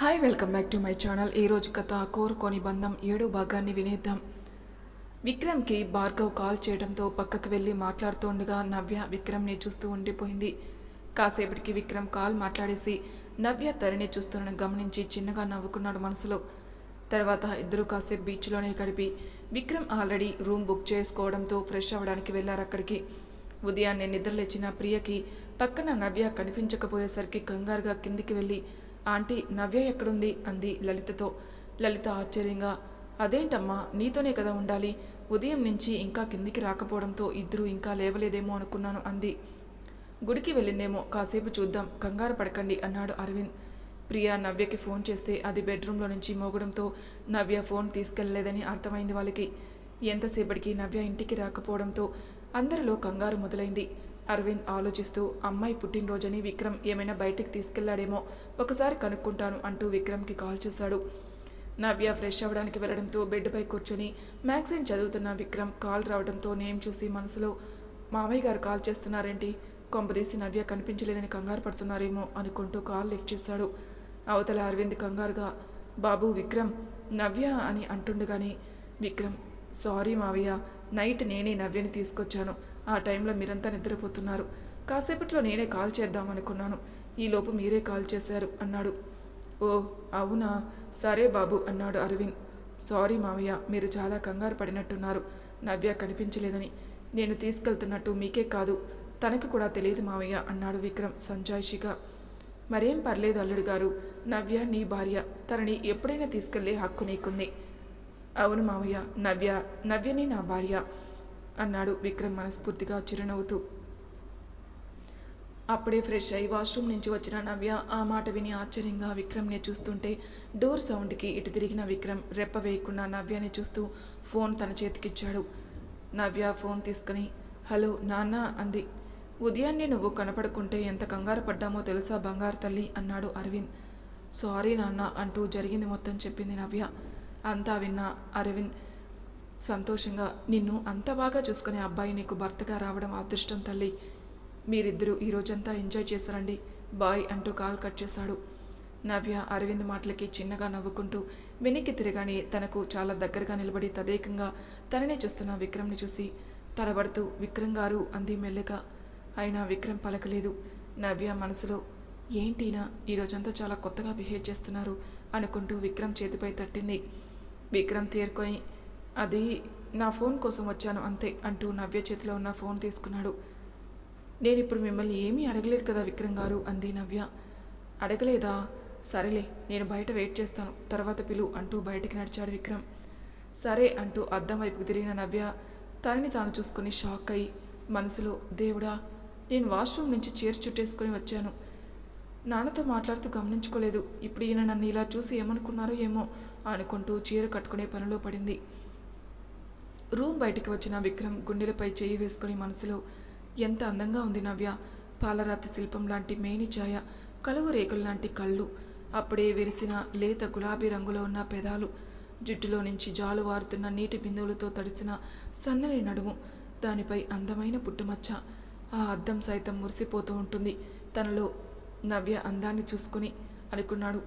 Hi welcome back to my channel ఈరోజు కథ కోరుకొని బంధం ఏడో భాగాన్ని వినేద్దాం. విక్రమ్కి భార్గవ్ కాల్ చేయడంతో పక్కకు వెళ్ళి మాట్లాడుతుండగా నవ్య విక్రమ్ని చూస్తూ ఉండిపోయింది. కాసేపటికి విక్రమ్ కాల్ మాట్లాడేసి నవ్య తరిని చూస్తున్న గమనించి చిన్నగా నవ్వుకున్నాడు మనసులో. తర్వాత ఇద్దరు కాసేపు బీచ్లోనే గడిపి విక్రమ్ ఆల్రెడీ రూమ్ బుక్ చేసుకోవడంతో ఫ్రెష్ అవ్వడానికి వెళ్ళారు అక్కడికి. ఉదయాన్నే నిద్రలేచిన ప్రియకి పక్కన నవ్య కనిపించకపోయేసరికి కంగారుగా కిందికి వెళ్ళి ఆంటీ నవ్య ఎక్కడుంది? అంది లలితతో. లలిత ఆశ్చర్యంగా అదేంటమ్మా నీతోనే కదా ఉండాలి. ఉదయం నుంచి ఇంకా కిందికి రాకపోవడంతో ఇద్దరూ ఇంకా లేవలేదేమో అనుకున్నాను అంది. గుడికి వెళ్ళిందేమో కాసేపు చూద్దాం కంగారు పడకండి అన్నాడు అరవింద్. ప్రియా నవ్యకి ఫోన్ చేస్తే అది బెడ్రూమ్లో నుంచి మోగడంతో నవ్య ఫోన్ తీసుకెళ్ళలేదని అర్థమైంది వాళ్ళకి. ఎంతసేపటికి నవ్య ఇంటికి రాకపోవడంతో అందరిలో కంగారు మొదలైంది. అరవింద్ ఆలోచిస్తూ అమ్మాయి పుట్టినరోజని విక్రమ్ ఏమైనా బయటికి తీసుకెళ్ళాడేమో ఒకసారి కనుక్కుంటాను అంటూ విక్రమ్కి కాల్ చేశాడు. నవ్య ఫ్రెష్ అవ్వడానికి వెళ్ళడంతో బెడ్పై కూర్చొని మ్యాగజైన్ చదువుతున్న విక్రమ్ కాల్ రావడంతో నేమ్ చూసి మనసులో మామయ్య గారు కాల్ చేస్తున్నారేంటి? కొంపదీసి నవ్య కనిపించలేదని కంగారు పడుతున్నారేమో అనుకుంటూ కాల్ లిఫ్ట్ చేశాడు. అవతల అరవింద్ కంగారుగా బాబు విక్రమ్ నవ్య అని అంటుండగానే విక్రమ్ సారీ మావయ్య నైట్ నేనే నవ్యని తీసుకొచ్చాను. ఆ టైంలో మీరంతా నిద్రపోతున్నారు. కాసేపట్లో నేనే కాల్ చేద్దామనుకున్నాను. ఈలోపు మీరే కాల్ చేశారు అన్నాడు. ఓ అవునా? సరే బాబు అన్నాడు అరవింద్. సారీ మావయ్య మీరు చాలా కంగారు పడినట్టున్నారు. నవ్య కనిపించలేదని. నేను తీసుకెళ్తున్నట్టు మీకే కాదు. తనకు కూడా తెలియదు మావయ్య అన్నాడు విక్రమ్ సంజాయిషిగా. మరేం పర్లేదు అల్లుడు గారు. నవ్య నీ భార్య. తనని ఎప్పుడైనా తీసుకెళ్ళే హక్కు నీకుంది. అవును మావయ్య నవ్య. నవ్యని నా భార్య. అన్నాడు విక్రమ్ మనస్ఫూర్తిగా చిరునవ్వుతూ. అప్పుడే ఫ్రెష్ అయి వాష్రూమ్ నుంచి వచ్చిన నవ్య ఆ మాట విని ఆశ్చర్యంగా విక్రమ్ని చూస్తుంటే డోర్ సౌండ్కి ఇటు తిరిగిన విక్రమ్ రెప్ప వేయకుండా నవ్యని చూస్తూ ఫోన్ తన చేతికిచ్చాడు. నవ్య ఫోన్ తీసుకుని హలో నాన్న అంది. ఉదయాన్నే నువ్వు కనపడకుంటే ఎంత కంగారు పడ్డామో తెలుసా బంగారు తల్లి అన్నాడు అరవింద్. సారీ నాన్న అంటూ జరిగింది మొత్తం చెప్పింది నవ్య. అంతా విన్న అరవింద్ సంతోషంగా నిన్ను అంత బాగా చూసుకునే అబ్బాయి నీకు భర్తగా రావడం అదృష్టం తల్లి. మీరిద్దరూ ఈ రోజంతా ఎంజాయ్ చేశారండి. బాయ్ అంటూ కాల్ కట్ చేశాడు. నవ్య అరవింద్ మాటలకి చిన్నగా నవ్వుకుంటూ వెనక్కి తిరగాని తనకు చాలా దగ్గరగా నిలబడి తదేకంగా తననే చూస్తున్న విక్రమ్ని చూసి తడబడుతూ విక్రమ్ గారు అంది మెల్లగా. అయినా విక్రమ్ పలకలేదు. నవ్య మనసులో ఏంటినా ఈరోజంతా చాలా కొత్తగా బిహేవ్ చేస్తున్నారు అనుకుంటూ విక్రమ్ చేతిపై తట్టింది. విక్రమ్ తేరుకొని అది నా ఫోన్ కోసం వచ్చాను అంతే అంటూ నవ్య చేతిలో ఉన్న ఫోన్ తీసుకున్నాడు. నేను ఇప్పుడు మిమ్మల్ని ఏమీ అడగలేదు కదా విక్రమ్ గారు అంది నవ్య. అడగలేదా? సరేలే నేను బయట వెయిట్ చేస్తాను తర్వాత పిలు అంటూ బయటికి నడిచాడు విక్రమ్. సరే అంటూ అద్దం వైపుకు తిరిగిన నవ్య తనని తాను చూసుకుని షాక్ అయి మనసులో దేవుడా నేను వాష్రూమ్ నుంచి చీర చుట్టేసుకుని వచ్చాను. నాన్నతో మాట్లాడుతూ గమనించుకోలేదు ఇప్పుడు ఈయన నన్ను ఇలా చూసి ఏమనుకున్నారో ఏమో అనుకుంటూ చీర కట్టుకునే పనిలో పడింది. రూమ్ బయటికి వచ్చిన విక్రమ్ గుండెలపై చేయి వేసుకుని మనసులో ఎంత అందంగా ఉంది నవ్య. పాలరాతి శిల్పం లాంటి మేని ఛాయ కలువు రేకుల లాంటి కళ్ళు అప్పుడే విరిసిన లేత గులాబీ రంగులో ఉన్న పెదాలు జుట్టులో నుంచి జాలు వారుతున్న నీటి బిందువులతో తడిసిన సన్నని నడుము దానిపై అందమైన పుట్టుమచ్చ. ఆ అద్దం సైతం మురిసిపోతూ ఉంటుంది. తనలో నవ్య అందాన్ని చూసుకుని అనుకున్నాడు.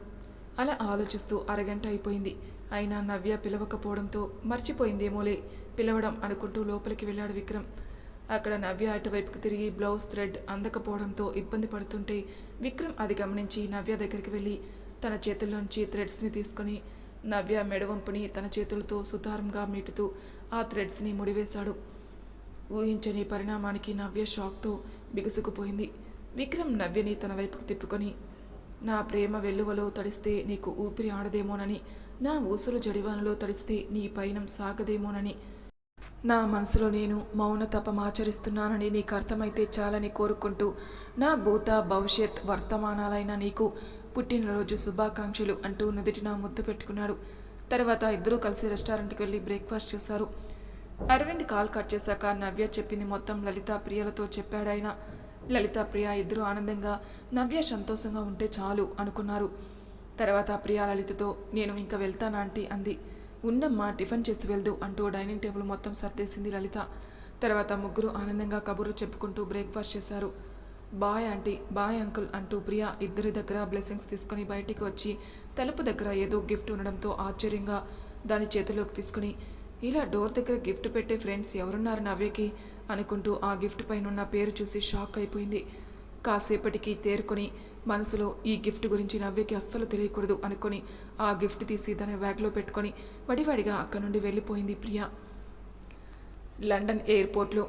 అలా ఆలోచిస్తూ అరగంట అయిపోయింది. అయినా నవ్య పిలవకపోవడంతో మర్చిపోయిందేమోలే పిలవడం అనుకుంటూ లోపలికి వెళ్ళాడు విక్రమ్. అక్కడ నవ్య అటువైపుకు తిరిగి బ్లౌజ్ థ్రెడ్ అందకపోవడంతో ఇబ్బంది పడుతుంటే విక్రమ్ అది గమనించి నవ్య దగ్గరికి వెళ్ళి తన చేతుల్లోంచి థ్రెడ్స్ని తీసుకొని నవ్య మెడవంపుని తన చేతులతో సుతారంగా మీటుతూ ఆ థ్రెడ్స్ని ముడివేశాడు. ఊహించని పరిణామానికి నవ్య షాక్తో బిగుసుకుపోయింది. విక్రమ్ నవ్యని తన వైపుకు తిప్పుకొని నా ప్రేమ వెల్లువలో తడిస్తే నీకు ఊపిరి ఆడదేమోనని నా ఊసులు జడివానలో తడిస్తే నీ పయనం సాగదేమోనని. నా మనసులో నేను మౌన తపమాచరిస్తున్నానని నీకు అర్థమైతే చాలని కోరుకుంటూ నా భూత భవిష్యత్ వర్తమానాలైన నీకు పుట్టినరోజు శుభాకాంక్షలు అంటూ నుదుటిన ముద్దు పెట్టుకున్నాడు. తర్వాత ఇద్దరూ కలిసి రెస్టారెంట్కి వెళ్ళి బ్రేక్ఫాస్ట్ చేశారు. అరవింద్ కాల్ కట్ చేశాక నవ్య చెప్పింది మొత్తం లలిత ప్రియలతో చెప్పాడాయన. లలిత ప్రియ ఇద్దరు ఆనందంగా నవ్య సంతోషంగా ఉంటే చాలు అనుకున్నారు. తర్వాత ప్రియా లలితతో నేను ఇంకా వెళ్తానా ఆంటీ? అంది. ఉండమ్మా టిఫిన్ చేసి వెళ్దు అంటూ డైనింగ్ టేబుల్ మొత్తం సర్దేసింది లలిత. తర్వాత ముగ్గురు ఆనందంగా కబుర్లు చెప్పుకుంటూ బ్రేక్ఫాస్ట్ చేశారు. బాయ్ ఆంటీ బాయ్ అంకుల్ అంటూ ప్రియా ఇద్దరి దగ్గర బ్లెస్సింగ్స్ తీసుకుని బయటికి వచ్చి తలుపు దగ్గర ఏదో గిఫ్ట్ ఉండడంతో ఆశ్చర్యంగా దాని చేతిలోకి తీసుకుని ఇలా డోర్ దగ్గర గిఫ్ట్ పెట్టే ఫ్రెండ్స్ ఎవరున్నారు నవ్యకి అనుకుంటూ ఆ గిఫ్ట్ పైన ఉన్న పేరు చూసి షాక్ అయిపోయింది. కాసేపటికి తేరుకొని మనసులో ఈ గిఫ్ట్ గురించి నవ్యకి అస్సలు తెలియకూడదు అనుకొని ఆ గిఫ్ట్ తీసి తన బ్యాగ్లో పెట్టుకొని వడివడిగా అక్కడి నుండి వెళ్ళిపోయింది ప్రియా. లండన్ ఎయిర్పోర్ట్లో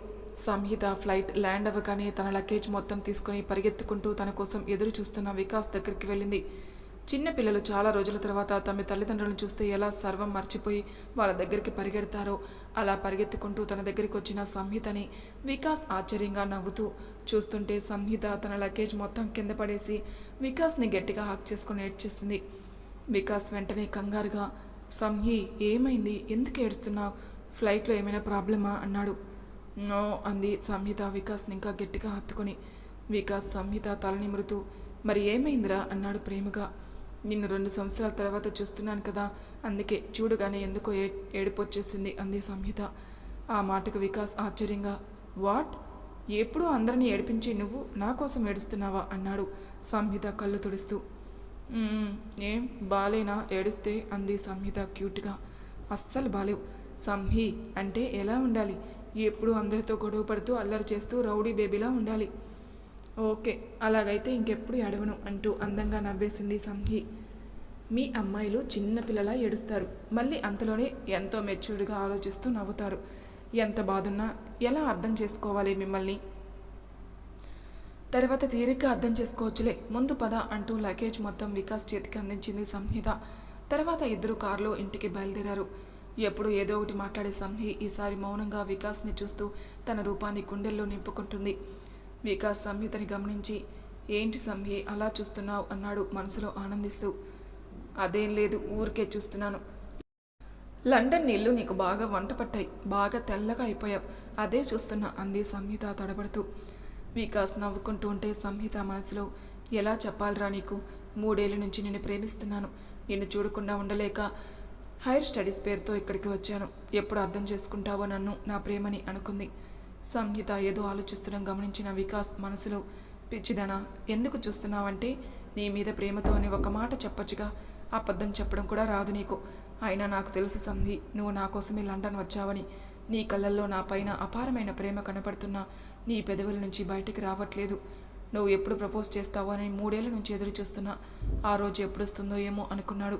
సంహిత ఫ్లైట్ ల్యాండ్ అవ్వగానే తన లగేజ్ మొత్తం తీసుకుని పరిగెత్తుకుంటూ తన కోసం ఎదురు చూస్తున్న వికాస్ దగ్గరికి వెళ్ళింది. చిన్న పిల్లలు చాలా రోజుల తర్వాత తమ తల్లిదండ్రులను చూస్తే ఎలా సర్వం మర్చిపోయి వాళ్ళ దగ్గరికి పరిగెడతారో అలా పరిగెత్తుకుంటూ తన దగ్గరికి వచ్చిన సంహితని వికాస్ ఆశ్చర్యంగా నవ్వుతూ చూస్తుంటే సంహిత తన లగేజ్ మొత్తం కింద పడేసి వికాస్ని గట్టిగా హాక్ చేసుకుని ఏడ్చేసింది. వికాస్ వెంటనే కంగారుగా సంహి ఏమైంది? ఎందుకు ఏడుస్తున్నావు? ఫ్లైట్లో ఏమైనా ప్రాబ్లమా? అన్నాడు. నో అంది సంహిత వికాస్ని ఇంకా గట్టిగా హత్తుకొని. వికాస్ సంహిత తల నిమురుతూ మరి ఏమైందిరా? అన్నాడు ప్రేమగా. నిన్ను రెండు సంవత్సరాల తర్వాత చూస్తున్నాను కదా. అందుకే చూడగానే ఎందుకో ఏ ఏడుపొచ్చేసింది అంది సంహిత. ఆ మాటకు వికాస్ ఆశ్చర్యంగా వాట్? ఎప్పుడూ అందరినీ ఏడిపించి నువ్వు నా కోసం ఏడుస్తున్నావా? అన్నాడు సంహిత కళ్ళు తుడుస్తూ. ఏం బాలేనా ఏడుస్తే? అంది సంహిత క్యూట్గా. అస్సలు బాలేవు. సంహి అంటే ఎలా ఉండాలి? ఎప్పుడు అందరితో గొడవ పడుతూ అల్లరి చేస్తూ రౌడీ బేబీలా ఉండాలి. ఓకే అలాగైతే ఇంకెప్పుడు ఏడవను అంటూ అందంగా నవ్వేసింది సంహి మీ అమ్మాయిలు చిన్న పిల్లలా ఏడుస్తారు. మళ్ళీ అంతలోనే ఎంతో మెచ్యూర్డ్గా ఆలోచిస్తూ నవ్వుతారు. ఎంత బాధున్నా ఎలా అర్థం చేసుకోవాలి మిమ్మల్ని? తర్వాత తీరిక అర్థం చేసుకోవచ్చులే ముందు పద అంటూ లగేజ్ మొత్తం వికాస్ చేతికి అందించింది సంహిత. తర్వాత ఇద్దరు కారులో ఇంటికి బయలుదేరారు. ఎప్పుడు ఏదో ఒకటి మాట్లాడే సంహి ఈసారి మౌనంగా వికాస్ని చూస్తూ తన రూపాన్ని గుండెల్లో నింపుకుంటుంది. వికాస్ సంహితని గమనించి ఏంటి సంహి అలా చూస్తున్నావు? అన్నాడు మనసులో ఆనందిస్తూ. అదేం లేదు ఊరికే చూస్తున్నాను. లండన్ నీళ్ళు నీకు బాగా వంట పట్టాయి బాగా తెల్లగా అయిపోయావు. అదే చూస్తున్నా అంది సంహిత తడబడుతూ. వికాస్ నవ్వుకుంటూ ఉంటే సంహిత మనసులో ఎలా చెప్పాలిరా నీకు? మూడేళ్ళ నుంచి నిన్ను ప్రేమిస్తున్నాను. నిన్ను చూడకుండా ఉండలేక హైయర్ స్టడీస్ పేరుతో ఇక్కడికి వచ్చాను. ఎప్పుడు అర్థం చేసుకుంటావో నన్ను నా ప్రేమని అనుకుంది. సంహిత ఏదో ఆలోచిస్తుండడం గమనించిన వికాస్ మనసులో పిచ్చిదనా ఎందుకు చూస్తున్నావంటే నీ మీద ప్రేమతో అని ఒక మాట చెప్పొచ్చుగా అబద్ధం చెప్పడం కూడా రాదు నీకు. అయినా నాకు తెలుసు సంధి నువ్వు నా కోసమే లండన్ వచ్చావని. నీ కళ్ళల్లో నా పైన అపారమైన ప్రేమ కనపడుతున్నా నీ పెదవుల నుంచి బయటికి రావట్లేదు. నువ్వు ఎప్పుడు ప్రపోజ్ చేస్తావో అని మూడేళ్ళ నుంచి ఎదురు చూస్తున్నా ఆ రోజు ఎప్పుడు వస్తుందో ఏమో అనుకున్నాడు.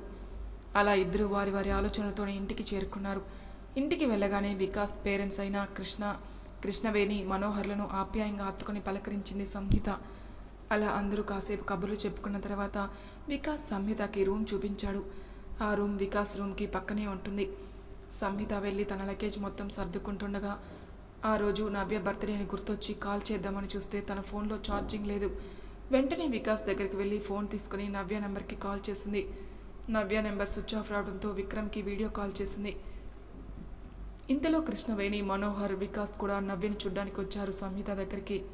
అలా ఇద్దరు వారి వారి ఆలోచనలతోనే ఇంటికి చేరుకున్నారు. ఇంటికి వెళ్ళగానే వికాస్ పేరెంట్స్ అయిన కృష్ణ కృష్ణవేణి మనోహర్లను ఆప్యాయంగా హత్తుకొని పలకరించింది సంహిత. అలా అందరూ కాసేపు కబుర్లు చెప్పుకున్న తర్వాత వికాస్ సంహితకి రూమ్ చూపించాడు. ఆ రూమ్ వికాస్ రూమ్కి పక్కనే ఉంటుంది. సంహిత వెళ్ళి తన లగేజ్ మొత్తం సర్దుకుంటుండగా ఆ రోజు నవ్య బర్త్డేని గుర్తొచ్చి కాల్ చేద్దామని చూస్తే తన ఫోన్లో ఛార్జింగ్ లేదు. వెంటనే వికాస్ దగ్గరికి వెళ్ళి ఫోన్ తీసుకుని నవ్య నెంబర్కి కాల్ చేసింది. నవ్య నెంబర్ స్విచ్ ఆఫ్ రావడంతో విక్రమ్కి వీడియో కాల్ చేసింది. ఇంతలో కృష్ణవేణి మనోహర్ వికాస్ కూడా నవ్యను చూడ్డానికి వచ్చారు సంహిత దగ్గరికి.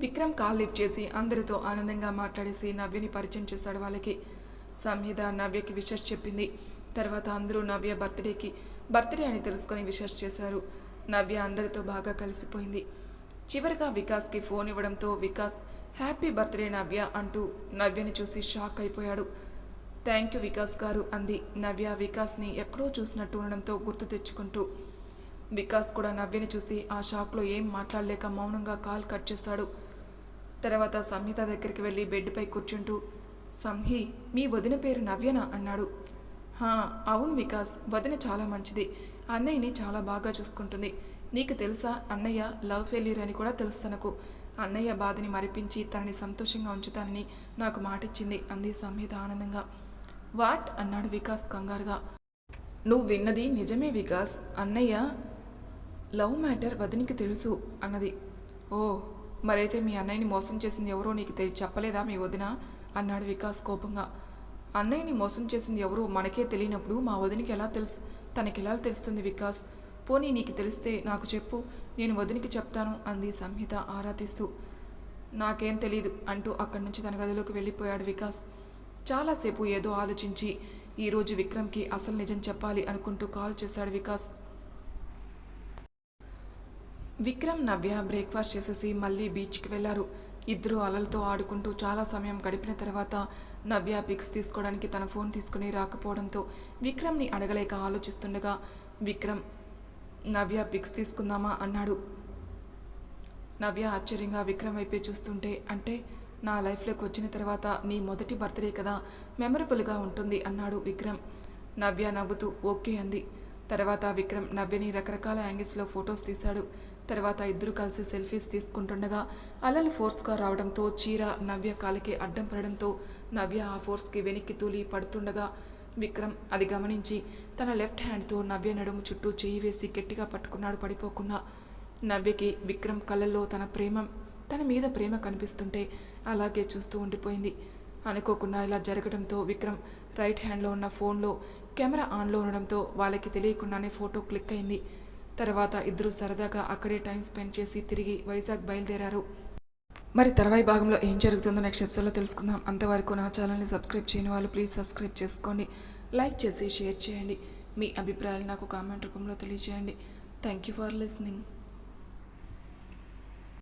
విక్రమ్ కాల్ లిఫ్ట్ చేసి అందరితో ఆనందంగా మాట్లాడేసి నవ్యని పరిచయం చేశాడు వాళ్ళకి. సంహిత నవ్యకి విషెస్ చెప్పింది. తర్వాత అందరూ నవ్య బర్త్డేకి బర్త్డే అని తెలుసుకొని విషెస్ చేశారు. నవ్య అందరితో బాగా కలిసిపోయింది. చివరిగా వికాస్కి ఫోన్ ఇవ్వడంతో వికాస్ హ్యాపీ బర్త్డే నవ్య అంటూ నవ్యని చూసి షాక్ అయిపోయాడు. థ్యాంక్ యూ వికాస్ గారు అంది. నవ్య వికాస్ని ఎక్కడో చూసినట్టు ఉండడంతో గుర్తు తెచ్చుకుంటూ. వికాస్ కూడా నవ్యని చూసి ఆ షాక్లో ఏం మాట్లాడలేక మౌనంగా కాల్ కట్ చేశాడు. తర్వాత సంహిత దగ్గరికి వెళ్ళి బెడ్పై కూర్చుంటూ సంహి మీ వదిన పేరు నవ్యనా? అన్నాడు. హా అవును వికాస్ వదిన చాలా మంచిది. అన్నయ్యని చాలా బాగా చూసుకుంటుంది. నీకు తెలుసా అన్నయ్య లవ్ ఫెయిల్యూర్ అని కూడా తెలుసు తనకు. అన్నయ్య బాధని మరిపించి తనని సంతోషంగా ఉంచుతానని నాకు మాటిచ్చింది అంది సంహిత ఆనందంగా. వాట్? అన్నాడు వికాస్ కంగారుగా. నువ్వు విన్నది నిజమే వికాస్. అన్నయ్య లవ్ మ్యాటర్ వదినికి తెలుసు అన్నది. ఓ మరైతే మీ అన్నయ్యని మోసం చేసింది ఎవరో నీకు తెలి చెప్పలేదా మీ వదిన? అన్నాడు వికాస్ కోపంగా. అన్నయ్యని మోసం చేసింది ఎవరో మనకే తెలియనప్పుడు మా వదినికి ఎలా తెలుసు తనకి ఎలా తెలుస్తుంది వికాస్? పోనీ నీకు తెలిస్తే నాకు చెప్పు నేను వదినికి చెప్తాను అంది సంహిత ఆరా తీస్తూ. నాకేం తెలీదు అంటూ అక్కడి నుంచి తన గదిలోకి వెళ్ళిపోయాడు వికాస్. చాలాసేపు ఏదో ఆలోచించి ఈరోజు విక్రమ్కి అసలు నిజం చెప్పాలి అనుకుంటూ కాల్ చేశాడు వికాస్. విక్రమ్ నవ్య బ్రేక్ఫాస్ట్ చేసేసి మళ్ళీ బీచ్కి వెళ్ళారు. ఇద్దరు అలలతో ఆడుకుంటూ చాలా సమయం గడిపిన తర్వాత నవ్య పిక్స్ తీసుకోవడానికి తన ఫోన్ తీసుకుని రాకపోవడంతో విక్రమ్ని అడగలేక ఆలోచిస్తుండగా విక్రమ్ నవ్య పిక్స్ తీసుకుందామా అన్నాడు. నవ్య ఆశ్చర్యంగా విక్రమ్ వైపే చూస్తుంటే అంటే నా లైఫ్లోకి వచ్చిన తర్వాత నీ మొదటి బర్త్డే కదా మెమరబుల్గా ఉంటుంది అన్నాడు విక్రమ్. నవ్య నవ్వుతూ ఓకే అంది. తర్వాత విక్రమ్ నవ్యని రకరకాల యాంగిల్స్లో ఫొటోస్ తీశాడు. తర్వాత ఇద్దరు కలిసి సెల్ఫీస్ తీసుకుంటుండగా అలలు ఫోర్స్గా రావడంతో చీర నవ్య కాలికి అడ్డం పడడంతో నవ్య ఆ ఫోర్స్కి వెనక్కి తూలి పడుతుండగా విక్రమ్ అది గమనించి తన లెఫ్ట్ హ్యాండ్తో నవ్య నడుము చుట్టూ చేయి వేసి గట్టిగా పట్టుకున్నాడు పడిపోకుండా. నవ్యకి విక్రమ్ కళ్ళల్లో తన ప్రేమ తన మీద ప్రేమ కనిపిస్తుంటే అలాగే చూస్తూ ఉండిపోయింది. అనుకోకుండా ఇలా జరగడంతో విక్రమ్ రైట్ హ్యాండ్లో ఉన్న ఫోన్లో కెమెరా ఆన్లో ఉండడంతో వాళ్ళకి తెలియకుండానే ఫోటో క్లిక్ అయింది. తర్వాత ఇద్దరు సరదాగా అక్కడే టైం స్పెండ్ చేసి తిరిగి వైజాగ్ బయలుదేరారు. మరి తర్వాయి భాగంలో ఏం జరుగుతుందో నెక్స్ట్ ఎపిసోడ్లో తెలుసుకుందాం. అంతవరకు నా ఛానల్ని సబ్స్క్రైబ్ చేయని వాళ్ళు ప్లీజ్ సబ్స్క్రైబ్ చేసుకోండి. లైక్ చేసి షేర్ చేయండి. మీ అభిప్రాయాలు నాకు కామెంట్ రూపంలో తెలియజేయండి. Thank you for listening.